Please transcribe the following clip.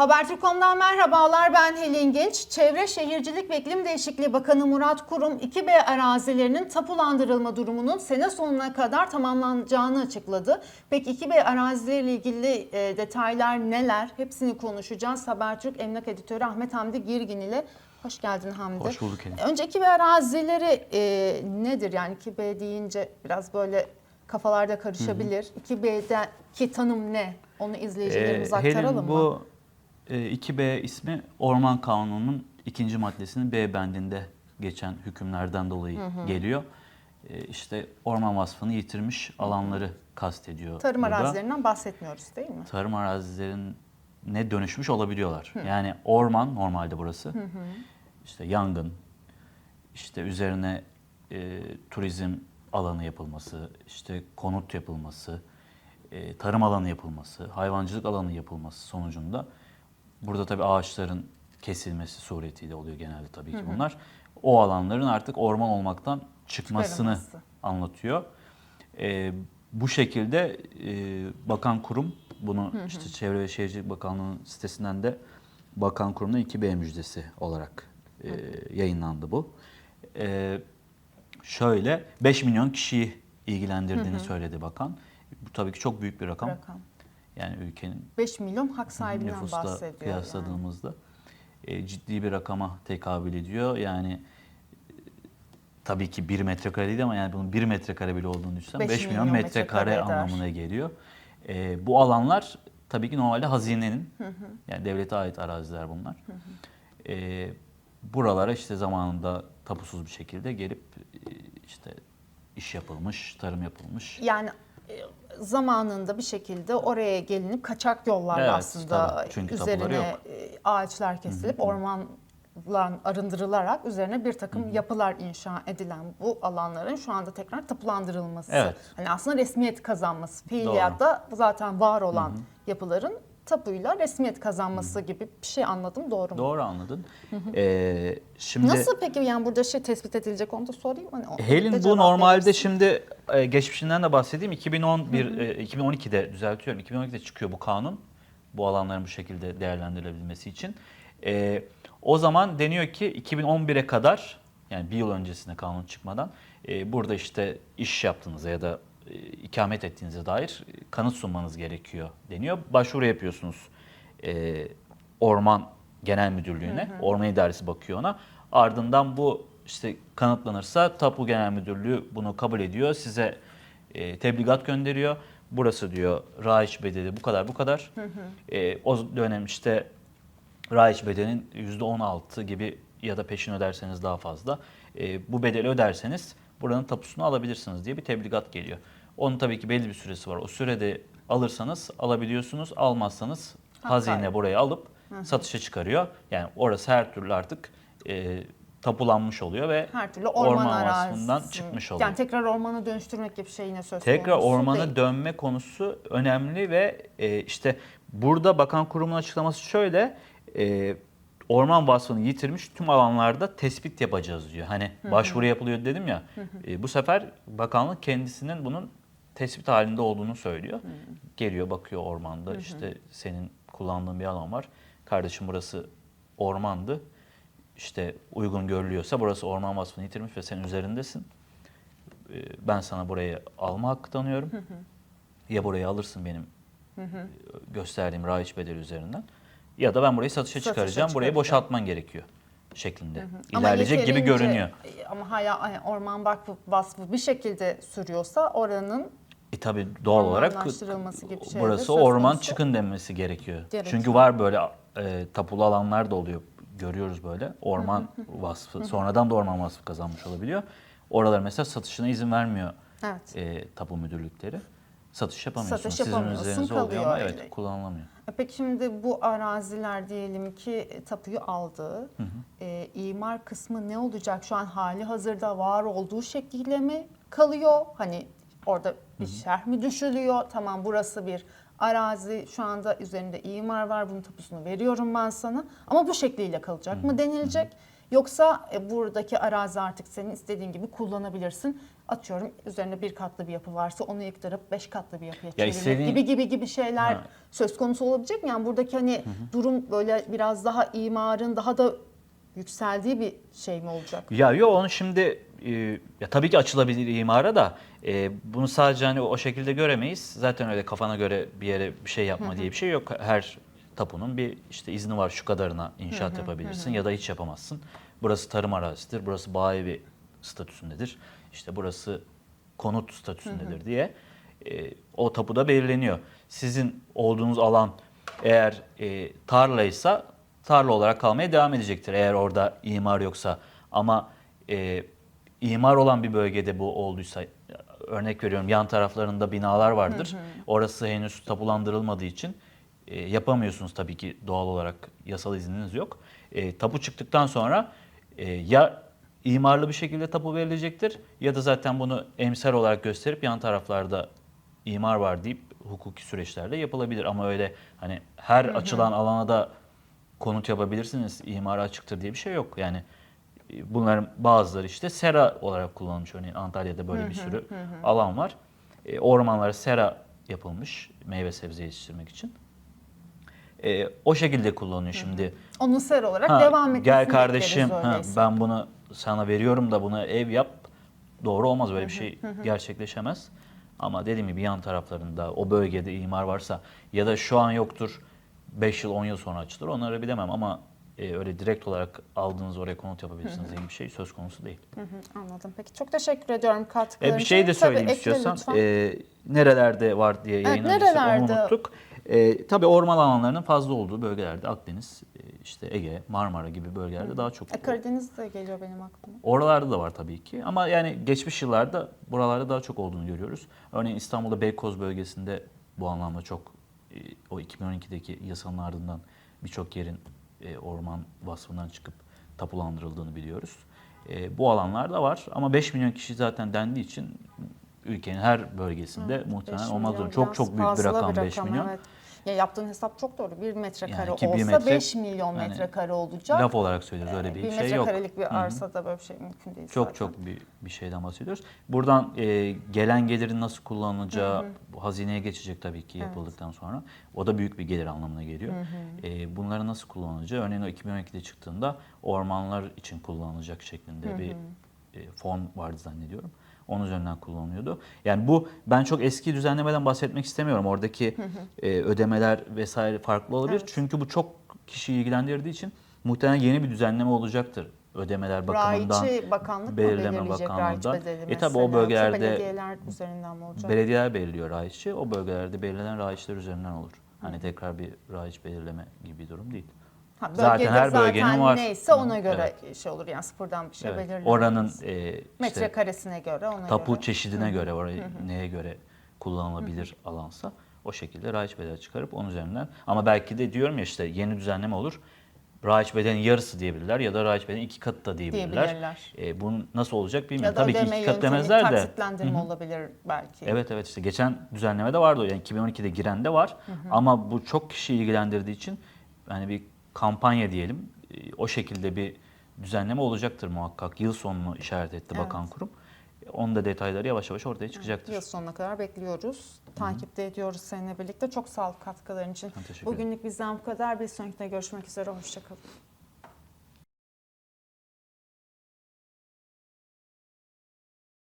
Habertürk.com'dan merhabalar ben Helin Genç. Çevre Şehircilik ve İklim Değişikliği Bakanı Murat Kurum 2B arazilerinin tapulandırılma durumunun sene sonuna kadar tamamlanacağını açıkladı. Peki 2B arazileriyle ilgili e, detaylar neler? Hepsini konuşacağız. Habertürk Emlak Editörü Ahmet Hamdi Girgin ile Hoş geldin Hamdi. Hoş bulduk Helin. Önce 2B arazileri e, nedir? Yani 2B deyince biraz böyle kafalarda karışabilir. 2B'deki tanım ne? Onu izleyicilerimize Ee, aktaralım Helin, mı? bu 2B ismi Orman Kanunu'nun ikinci maddesinin B bendinde geçen hükümlerden dolayı geliyor. E, işte orman vasfını yitirmiş alanları kastediyor. Tarım burada. arazilerinden bahsetmiyoruz değil mi? Tarım arazilerine dönüşmüş olabiliyorlar. Yani orman normalde burası. İşte yangın, işte üzerine e, turizm alanı yapılması, işte konut yapılması, e, tarım alanı yapılması, hayvancılık alanı yapılması sonucunda burada tabii ağaçların kesilmesi suretiyle oluyor genelde tabii ki bunlar. O alanların artık orman olmaktan çıkmasını anlatıyor. E, bu şekilde e, bakan kurum bunu işte Çevre ve Şehircilik Bakanlığı'nın sitesinden de bakan kurumuna 2B müjdesi olarak e, yayınlandı bu. E, şöyle 5 milyon kişiyi ilgilendirdiğini söyledi bakan. Bu tabii ki çok büyük bir rakam. Rakam. Yani ülkenin 5 milyon hak sahibinden nüfusla bahsediyor. Yani. kıyasladığımızda e, ciddi bir rakama tekabül ediyor. Yani e, tabii ki 1 metrekare değil ama yani bunun 1 metrekare bile olduğunu düşünsen Beş 5 milyon, milyon metrekare, metrekare anlamına geliyor. E, bu alanlar tabii ki normalde hazinenin yani devlete ait araziler bunlar. E, buralara işte zamanında tapusuz bir şekilde gelip e, işte iş yapılmış, tarım yapılmış. Yani e, zamanında bir şekilde oraya gelinip kaçak yollarla Evet, aslında tabii. Çünkü tapuları üzerine yok. e, ağaçlar kesilip ormanlar arındırılarak üzerine bir takım yapılar inşa edilen bu alanların şu anda tekrar tapulandırılması. Evet. Hani aslında resmiyet kazanması. Fiiliyatta zaten var olan yapıların tapuyla resmiyet kazanması gibi bir şey anladım doğru mu? Doğru anladın. E, şimdi Nasıl peki yani burada şey tespit edilecek onu da sorayım. Hani de bu normalde verirsin. şimdi e, geçmişinden de bahsedeyim. 2011 e, 2012'de düzeltiyorum. 2012'de çıkıyor bu kanun. Bu alanların bu şekilde değerlendirilebilmesi için. E, o zaman deniyor ki 2011'e kadar yani bir yıl öncesine kanun çıkmadan e, burada işte iş yaptığınıza ya da ikamet ettiğinize dair kanıt sunmanız gerekiyor deniyor. Başvuru yapıyorsunuz e, Orman Genel Müdürlüğü'ne. Orman İdaresi bakıyor ona. Ardından bu işte kanıtlanırsa Tapu Genel Müdürlüğü bunu kabul ediyor. Size e, tebligat gönderiyor. Burası diyor raiç bedeli bu kadar bu kadar. E, o dönem işte raiç bedelinin %16 gibi ya da peşin öderseniz daha fazla. E, bu bedeli öderseniz buranın tapusunu alabilirsiniz diye bir tebligat geliyor. Onun tabii ki belli bir süresi var. O sürede alırsanız alabiliyorsunuz. Almazsanız Hak hazine buraya alıp satışa çıkarıyor. Yani orası her türlü artık e, tapulanmış oluyor ve her türlü orman, vasfından arazisi. çıkmış oluyor. Yani tekrar ormana dönüştürmek gibi şey yine söz Tekrar konusu ormana değil. dönme konusu önemli ve e, işte burada bakan kurumun açıklaması şöyle. e, orman vasfını yitirmiş tüm alanlarda tespit yapacağız diyor. Hani başvuru yapılıyor dedim ya. e, bu sefer bakanlık kendisinin bunun tespit halinde olduğunu söylüyor. Geliyor bakıyor ormanda işte senin kullandığın bir alan var. Kardeşim burası ormandı. İşte uygun görülüyorsa burası orman vasfını yitirmiş ve sen üzerindesin. Ee, ben sana burayı alma hakkı tanıyorum. Ya burayı alırsın benim e, gösterdiğim raiç bedeli üzerinden ya da ben burayı satışa, Satışa çıkaracağım. Burayı boşaltman gerekiyor şeklinde. Ama İlerleyecek gibi görünüyor. Ama hala orman vakfı vasfı bir şekilde sürüyorsa oranın E tabi doğal olarak gibi şeyler burası orman konusu. çıkın denmesi gerekiyor. Gerekiyor. Çünkü var böyle e, tapulu alanlar da oluyor. Görüyoruz böyle. Orman vasfı sonradan da orman vasfı kazanmış olabiliyor. Oralar mesela satışına izin vermiyor evet. e, tapu müdürlükleri. Satış yapamıyorsunuz. Satış Sizin yapamıyorsun, üzerinize oluyor kalıyor ama öyle. evet kullanılamıyor. E Peki şimdi bu araziler diyelim ki e, tapuyu aldı. E, imar kısmı ne olacak? Şu an hali hazırda var olduğu şekliyle mi kalıyor? Hani orada bir şerh mi düşülüyor? Tamam burası bir arazi şu anda üzerinde imar var bunun tapusunu veriyorum ben sana. Ama bu şekliyle kalacak mı denilecek? Yoksa e, buradaki arazi artık senin istediğin gibi kullanabilirsin. Atıyorum üzerine bir katlı bir yapı varsa onu yıktırıp beş katlı bir yapıya çevirmek istediğin- gibi gibi gibi şeyler Ha. söz konusu olabilecek mi? Yani buradaki hani durum böyle biraz daha imarın daha da yükseldiği bir şey mi olacak? Ya yok onu şimdi e, ya tabii ki açılabilir imara da e, bunu sadece hani o şekilde göremeyiz. Zaten öyle kafana göre bir yere bir şey yapma diye bir şey yok. Her tapunun bir işte izni var şu kadarına inşaat yapabilirsin ya da hiç yapamazsın. Burası tarım arazisidir, burası bağ evi statüsündedir. İşte burası konut statüsündedir diye e, o tapuda belirleniyor. Sizin olduğunuz alan eğer e, tarlaysa tarla olarak kalmaya devam edecektir eğer orada imar yoksa. Ama e, imar olan bir bölgede bu olduysa örnek veriyorum yan taraflarında binalar vardır. Orası henüz tapulandırılmadığı için e, yapamıyorsunuz tabii ki doğal olarak yasal izniniz yok. E, tapu çıktıktan sonra e, ya imarlı bir şekilde tapu verilecektir ya da zaten bunu emsal olarak gösterip yan taraflarda imar var deyip hukuki süreçlerde yapılabilir. Ama öyle hani her açılan alana da konut yapabilirsiniz, imara açıktır diye bir şey yok. Yani e, bunların bazıları işte sera olarak kullanılmış. Örneğin Antalya'da böyle bir sürü alan var. E, ormanlara sera yapılmış meyve sebze yetiştirmek için. E, o şekilde kullanıyor şimdi. Onun ser olarak Ha, devam etmesini Gel kardeşim bekleriz ha, öyleyse. ben bunu sana veriyorum da buna ev yap. Doğru olmaz böyle bir şey gerçekleşemez. Ama dediğim gibi yan taraflarında o bölgede imar varsa ya da şu an yoktur 5 yıl 10 yıl sonra açılır onları bilemem ama e, öyle direkt olarak aldığınız oraya konut yapabilirsiniz diye bir şey söz konusu değil. Hı hı, anladım. Peki çok teşekkür ediyorum katkıların E, bir için. şey de Tabii, söyleyeyim ekle istiyorsan. lütfen. E, nerelerde var diye Evet, yayın öncesi onu nerelerde? unuttuk. E, tabii orman alanlarının fazla olduğu bölgelerde Akdeniz, e, işte Ege, Marmara gibi bölgelerde daha çok. E, Karadeniz de geliyor benim aklıma. Oralarda da var tabii ki ama yani geçmiş yıllarda buralarda daha çok olduğunu görüyoruz. Örneğin İstanbul'da Beykoz bölgesinde bu anlamda çok e, o 2012'deki yasanın ardından birçok yerin e, orman vasfından çıkıp tapulandırıldığını biliyoruz. E, Bu alanlarda var ama 5 milyon kişi zaten dendiği için ülkenin her bölgesinde muhtemelen Beş olmaz. Çok çok büyük bir fazla rakam 5 milyon. Evet. Ya yaptığın hesap çok doğru. Bir metrekare Yani ki bir olsa metre- 5 milyon yani metrekare olacak. Laf olarak söylüyoruz öyle bir, bir şey yok. metrekarelik bir arsada böyle bir şey mümkün değil Çok zaten. çok bir, bir şeyden bahsediyoruz. Buradan e, gelen gelirin nasıl kullanılacağı bu hazineye geçecek tabii ki yapıldıktan sonra. O da büyük bir gelir anlamına geliyor. E, bunları nasıl kullanılacağı örneğin o 2012'de çıktığında ormanlar için kullanılacak şeklinde bir e, fon vardı zannediyorum. Onun üzerinden kullanılıyordu. Yani bu ben çok eski düzenlemeden bahsetmek istemiyorum. Oradaki e, ödemeler vesaire farklı olabilir. Evet. Çünkü bu çok kişiyi ilgilendirdiği için muhtemelen yeni bir düzenleme olacaktır. Ödemeler bakımından. Raiçi bakanlık belirleme bakanlığından. E mesela? o bölgelerde- belediyeler üzerinden mi olacak? Belediyeler belirliyor raiçi. O bölgelerde belirlenen raiçler üzerinden olur. Hani tekrar bir raiç belirleme gibi bir durum değil. Ha, Zaten her bölgenin zaten var. neyse ona Hı, göre şey olur yani sıfırdan bir şey Evet. belirlenmez. Oranın e, işte metrekaresine göre ona tapu göre. çeşidine göre orayı neye göre kullanılabilir alansa o şekilde raiç bedeli çıkarıp onun üzerinden ama belki de diyorum ya işte yeni düzenleme olur. Raiç bedelinin yarısı diyebilirler ya da raiç bedelinin iki katı da diyebilirler. Diyebilirler. E, bunun nasıl olacak bilmiyorum. Tabii ki iki kat demezler de. taksitlendirme olabilir belki. Evet evet işte geçen düzenlemede vardı o yani 2012'de giren de var ama bu çok kişi ilgilendirdiği için yani bir kampanya diyelim e, o şekilde bir düzenleme olacaktır muhakkak. Yıl sonunu işaret etti Evet. bakan kurum. Onun da detayları yavaş yavaş ortaya çıkacaktır. Yıl sonuna kadar bekliyoruz. Takipte ediyoruz seninle birlikte. Çok sağ ol katkıların için. Bugünlük bizden bu kadar. Bir sonrakinde görüşmek üzere. Hoşçakalın.